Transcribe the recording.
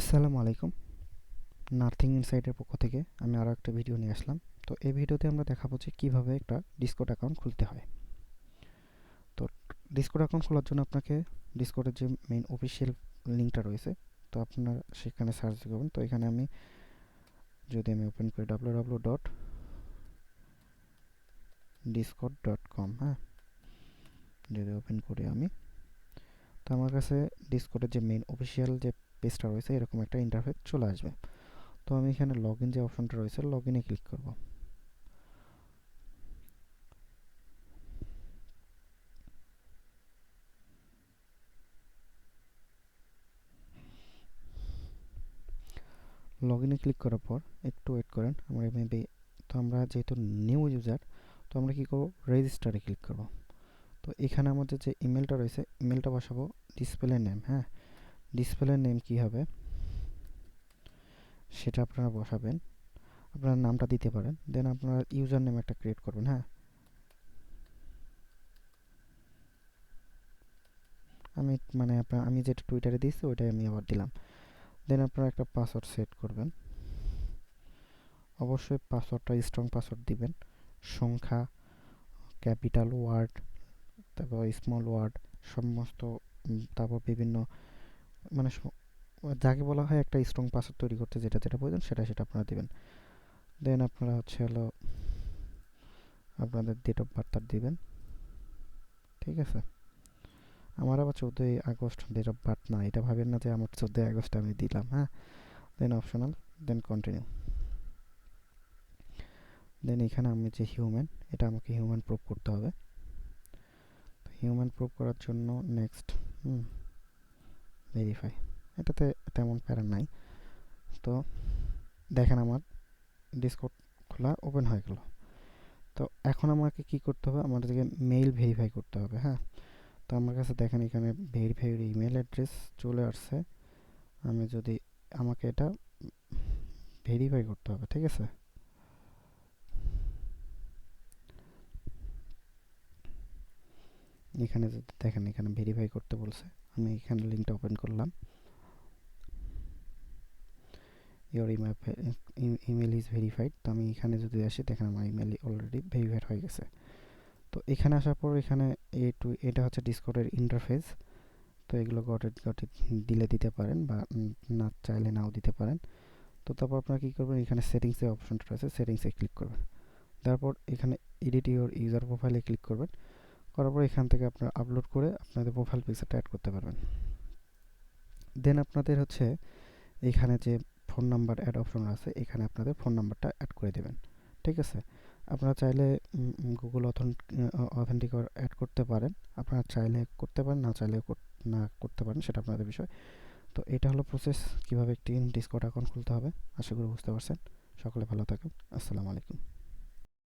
আসসালামু আলাইকুম। নার্থিং ইনসাইটের পক্ষ থেকে আমি আরও একটা ভিডিও নিয়ে আসলাম। তো এই ভিডিওতে আমরা দেখাবো যে কীভাবে একটা ডিসকোড অ্যাকাউন্ট খুলতে হয়। তো ডিসকোড অ্যাকাউন্ট খোলার জন্য আপনাকে ডিসকোডের যে মেইন অফিসিয়াল লিঙ্কটা রয়েছে, তো আপনার সেখানে সার্চ করবেন। তো এখানে আমি যদি আমি ওপেন করি W W dot Discord dot com হ্যাঁ? যদি ওপেন করি আমি, তো আমার কাছে ডিসকোডের যে মেইন অফিসিয়াল যে পেজটা রয়েছে, এরকম একটা ইন্টারফেস চলে আসবে। তো আমি এখানে লগ ইন যে অপশনটা রয়েছে লগ ইনে ক্লিক করব। লগ ইনে ক্লিক করার পর, একটু ওয়েট করেন, আমরা মেবি তো আমরা যেহেতু নিউ ইউজার তো আমরা কী করব? রেজিস্টারে ক্লিক করব। তো এখানে আমাদের যে ইমেলটা রয়েছে ইমেলটা বসাবো ডিসপ্লে নেম হ্যাঁ? ডিসপ্লে নেম কী হবে? সেটা আপনারা বসাবেন। আপনার নামটা দিতে পারেন। দেন আপনার ইউজার নেম একটা ক্রিয়েট করবেন হ্যাঁ? আমি মানে আপনার, আমি যেটা টুইটারে দিয়েছি, ওইটাই আমি আবার দিলাম। দেন আপনারা একটা পাসওয়ার্ড সেট করবেন। অবশ্যই পাসওয়ার্ডটা স্ট্রং পাসওয়ার্ড দিবেন। সংখ্যা ক্যাপিটাল ওয়ার্ড তারপর স্মল ওয়ার্ড সমস্ত তারপর বিভিন্ন মানে যাকে বলা হয় একটা স্ট্রং পাসওয়ার্ড তৈরি করতে যেটা যেটা প্রয়োজন সেটা সেটা আপনারা দেবেন। দেন আপনারা হচ্ছে হলো আপনাদের ডেট অফ বার্থটা দিবেন। ঠিক আছে? আমার আবার চোদ্দোই আগস্ট ডেট অফ বার্থ না, এটা ভাবেন না যে আমার চোদ্দোই আগস্ট আমি দিলাম হ্যাঁ? দেন অপশনাল দেন কন্টিনিউ দেন এখানে আমি যে হিউম্যান এটা আমাকে হিউম্যান প্রুভ করতে হবে। হিউম্যান প্রুভ করার জন্য নেক্সট হুম। ভেরিফাই এটাতে তেমন প্যারা নাই। তো দেখেন আমার ডিসকোড খোলা ওপেন হয়ে গেল। তো এখন আমাকে কি করতে হবে? আমার আমাদেরকে মেইল ভেরিফাই করতে হবে হ্যাঁ? তো আমার কাছে দেখেন এখানে ভেরিফাইড ইমেল অ্যাড্রেস চলে আসছে। আমি যদি আমাকে এটা ভেরিফাই করতে হবে, ঠিক আছে? এখানে দেখেন এখানে ভেরিফাই করতে বলছে। আমি এখানে লিঙ্কটা ওপেন করলাম। ইওর ইমেল ইজ ভেরিফাইড তো আমি এখানে যদি আসি, দেখেন আমার ইমেল অলরেডি ভেরিফাইড হয়ে গেছে। তো এখানে আসার পর এখানে এ টু এটা হচ্ছে ডিসকোডের ইন্টারফেস তো এগুলো গটেড গটেড দিলে দিতে পারেন বা না চাইলে নাও দিতে পারেন। তো তারপর আপনারা কী করবেন? এখানে সেটিংসের অপশনটা রয়েছে সেটিংসে ক্লিক করবেন। তারপর এখানে এডিট ইউর ইউজার প্রোফাইলে ক্লিক করবেন। করার পর এখান থেকে আপনারা আপলোড করে আপনাদের প্রোফাইল পিকচারটা অ্যাড করতে পারবেন। দেন আপনাদের হচ্ছে এখানে যে ফোন নাম্বার অ্যাড অপশন আছে, এখানে আপনাদের ফোন নাম্বারটা অ্যাড করে দেবেন। ঠিক আছে? আপনারা চাইলে গুগল অথেন্টিক অ্যাড করতে পারেন। আপনারা চাইলে করতে পারেন, না চাইলে না করতে পারেন, সেটা আপনাদের বিষয়। তো এটা হলো প্রসেস কীভাবে একটি ডিসকট অ্যাকাউন্ট খুলতে হবে, আশা করি বুঝতে পারছেন। সকলে ভালো থাকুন। আসসালামু আলাইকুম।